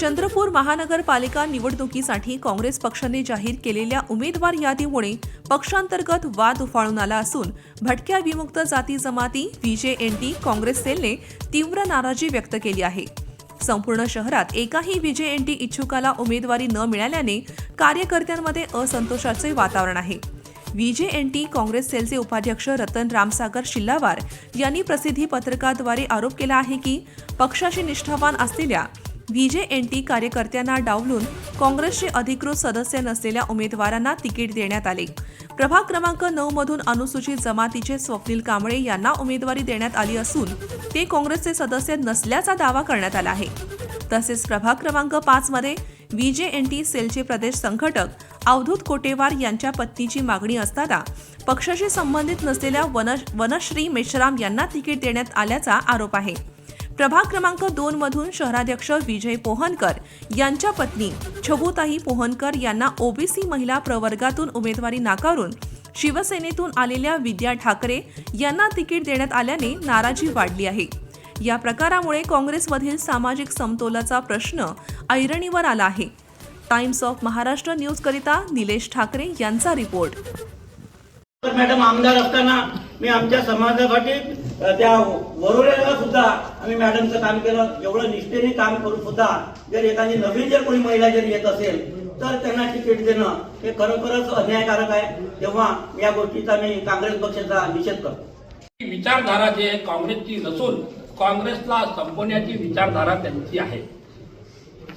चंद्रपूर महानगरपालिका निवडणुकीसाठी काँग्रेस पक्षाने जाहीर केलेल्या उमेदवार यादीमुळे पक्षांतर्गत वाद उफाळून आला असून भटक्या विमुक्त जाती जमाती व्हीजेएनटी काँग्रेस सेलने तीव्र नाराजी व्यक्त केली आहे. संपूर्ण शहरात एकाही व्हीजेएनटी इच्छुकाला उमेदवारी न मिळाल्याने कार्यकर्त्यांमध्ये असंतोषाचे वातावरण आहे. व्हीजेएनटी काँग्रेस सेलचे उपाध्यक्ष रतन रामसागर शिल्लावार यांनी प्रसिद्धी पत्रकाद्वारे आरोप केला आहे की पक्षाशी निष्ठावान असलेल्या व्हीजेएनटी कार्यकर्त्यांना डावलून काँग्रेसचे अधिकृत सदस्य नसलेल्या उमेदवारांना तिकीट देण्यात आले. प्रभाग क्रमांक नऊ मधून अनुसूचित जमातीचे स्वप्नील कांबळे यांना उमेदवारी देण्यात आली असून ते काँग्रेसचे सदस्य नसल्याचा दावा करण्यात आला आहे. तसेच प्रभाग क्रमांक पाच मध्ये व्हीजेएनटी सेलचे प्रदेश संघटक अवधूत कोटेवार यांच्या पत्नीची मागणी असताना पक्षाशी संबंधित नसलेल्या वन वनश्री मेश्राम यांना तिकीट देण्यात आल्याचा आरोप आहे. प्रभाग क्रमांक दोन मधून शहराध्यक्ष विजय पोहनकर यांच्या पत्नी छबुताई पोहनकर यांना ओबीसी महिला प्रवर्गातून उमेदवारी नाकारून शिवसेनेतून आलेल्या विद्या ठाकरे यांना तिकीट देण्यात आल्याने नाराजी वाढली आहे. या प्रकारामुळे काँग्रेसमधील सामाजिक समतोलाचा प्रश्न ऐरणीवर आला आहे. टाइम्स ऑफ महाराष्ट्र न्यूज करिता निलेश ठाकरे यांचा रिपोर्ट. मॅडम आमदार असताना मी आमच्या समाजासाठी त्या वरोड्याला सुद्धा आम्ही मॅडमचं काम केलं. एवढं निष्ठेने काम करून सुद्धा जर एखादी नवीन जर कोणी महिला जर येत असेल तर त्यांना तिकीट देणं हे खरोखरच अन्यायकारक आहे. तेव्हा या गोष्टीचा मी काँग्रेस पक्षाचा निषेध करतो. विचारधारा जी आहे काँग्रेसची नसून काँग्रेसला संपवण्याची विचारधारा त्यांची आहे.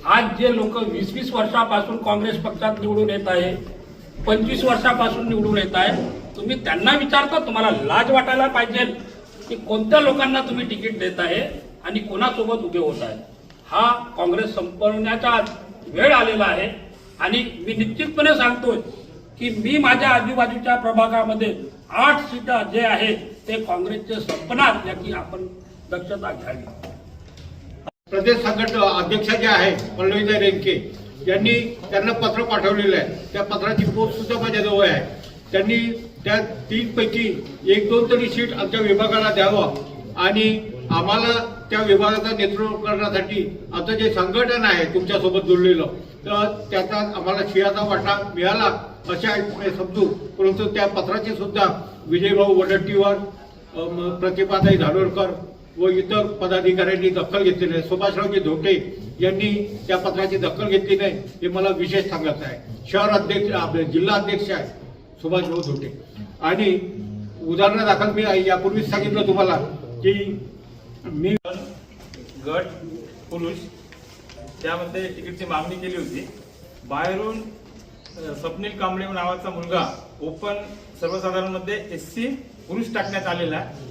आज जे लोक वीस वीस वर्षापासून काँग्रेस पक्षात निवडून येत आहे पंचवीस वर्षापासून निवडून येत आहे तुम्ही त्यांना विचारता तुम्हाला लाज वाटायला पाहिजे. की कोणत्या लोकांना तुम्ही तिकीट देत आहे आणि कोणासोबत उभे होत आहे? हा काँग्रेस संपवण्याचा वेळ आलेला आहे. आणि मी निश्चितपणे सांगतोय की मी माझ्या आजूबाजूच्या प्रभागामध्ये आठ सीटा जे आहेत ते काँग्रेसचे संपणार याची आपण दक्षता घ्यावी. प्रदेश संघटना अध्यक्ष जे आहे पल्लवीताई रेंके यांनी त्यांना पत्र पाठवलेलं आहे. त्या पत्राची पोस्ट सुद्धा माझ्याजवळ आहे. त्यांनी त्या तीनपैकी एक दोन तरी सीट आमच्या विभागाला द्यावं. आणि आम्हाला त्या विभागाचं नेतृत्व करण्यासाठी आमचं जे संघटन आहे तुमच्यासोबत जोडलेलं तर त्याचा आम्हाला शियाचा वाटा मिळाला अशा समजू. परंतु त्या पत्राची सुद्धा विजयभाऊ वडट्टीवर अम, प्रतिभाताई धानोरकर व इतर पदाधिकाऱ्यांनी दखल घेतलेली नाही. सुभाषरावजी धोटे यांनी त्या पत्राची दखल घेतली नाही हे मला विशेष सांगायचं आहे. शहर अध्यक्ष आपले जिल्हा अध्यक्ष आहे. सुभाष सुभाषभाऊ होते आणि उदाहरणादाखल मी यापूर्वीच सांगितलं तुम्हाला की मी गट पुरुष त्यामध्ये तिकीटची मागणी केली होती. बाहेरून स्वप्नील कांबळे नावाचा मुलगा ओपन सर्वसाधारणमध्ये एस सी पुरुष टाकण्यात आलेला आहे.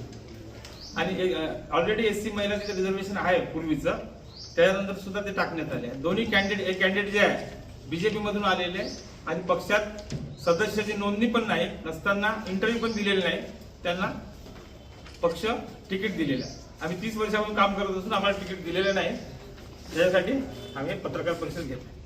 आणि ऑलरेडी एस सी महिला तिथे रिझर्वेशन आहे पूर्वीचं. त्यानंतर सुद्धा ते टाकण्यात आले. दोन्ही कॅन्डिडेट एक कॅन्डिडेट जे आहे बीजेपीमधून आलेले आणि पक्षात सदस्याची नोंदणी पण नाही नसताना इंटरव्ह्यू पण दिलेला नाही त्यांना पक्ष तिकीट दिलेलं आहे. आम्ही तीस वर्षापासून काम करत असून आम्हाला तिकीट दिलेलं नाही. त्याच्यासाठी आम्ही पत्रकार परिषद घेतली.